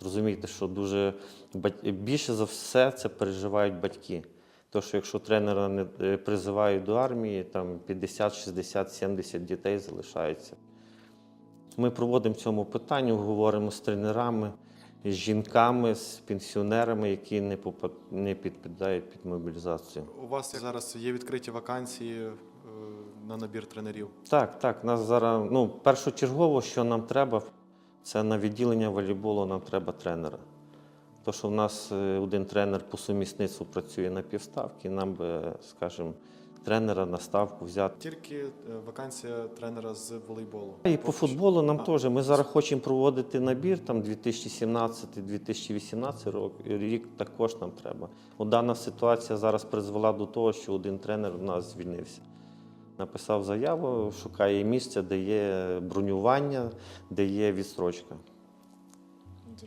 Зрозумійте, що дуже більше за все це переживають батьки. То, що якщо тренера не е, призивають до армії, там 50, 60, 70 дітей залишається. Ми проводимо цьому питанню, говоримо з тренерами, з жінками, з пенсіонерами, які не, попад... не підпадають під мобілізацію. У вас зараз є відкриті вакансії е, на набір тренерів. Так, так. Нас зараз ну, першочергово, що нам треба, це на відділення волейболу нам треба тренера. То, що в нас е, один тренер по сумісництву працює на півставки, нам би, скажімо, тренера на ставку взяти. Тільки е, вакансія тренера з волейболу. І по футболу нам теж. Ми зараз хочемо проводити набір, там 2017-2018 рок- рік також нам треба. От дана ситуація зараз призвела до того, що один тренер у нас звільнився. Написав заяву, шукає місце, де є бронювання, де є відстрочка.